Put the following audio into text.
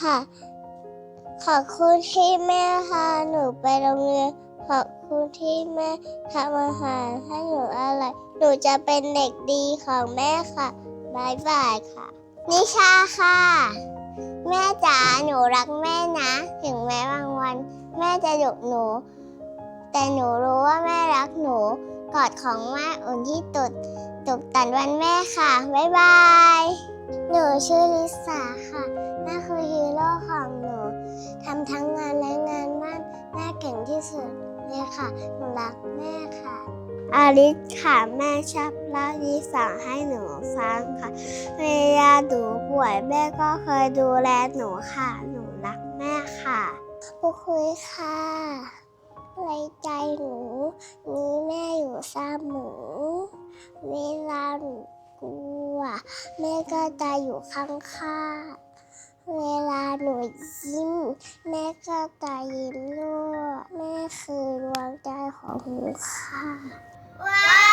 ค่ะ ขอบคุณที่แม่พาหนูไปโรงเรียน ขอบคุณที่แม่ทำอาหารให้หนูอร่อย หนูจะเป็นเด็กดีของแม่ค่ะบายบายค่ะ นิชาค่ะ แม่จ๋าหนูรักแม่นะ ถึงแม้บางวัน แม่จะดุหนู แต่หนูรู้ว่าแม่รักหนู กอดของแม่อุ่นที่ตุดตุกตันวันแม่ค่ะ บ๊ายบาย หนูชื่อลิสาค่ะแม่คือฮีโร่ของหนูทำทั้งงานและงานบ้านแม่เก่งที่สุดเลยค่ะ หนูรักแม่ค่ะอาริสค่ะแม่ชอบเล่านิสัยให้หนูฟังค่ะ เวลาหนูป่วยแม่ก็เคยดูแลหนูค่ะ หนูรักแม่ค่ะพูดคุยค่ะไว้ใจหนูมีแม่อยู่เสมอเวลาหนู แม่ก็จะอยู่ข้างข้าเวลาหนูยิ้ม แม่ก็จะยิ้มด้วยแม่คือดวงใจของหนูค่ะ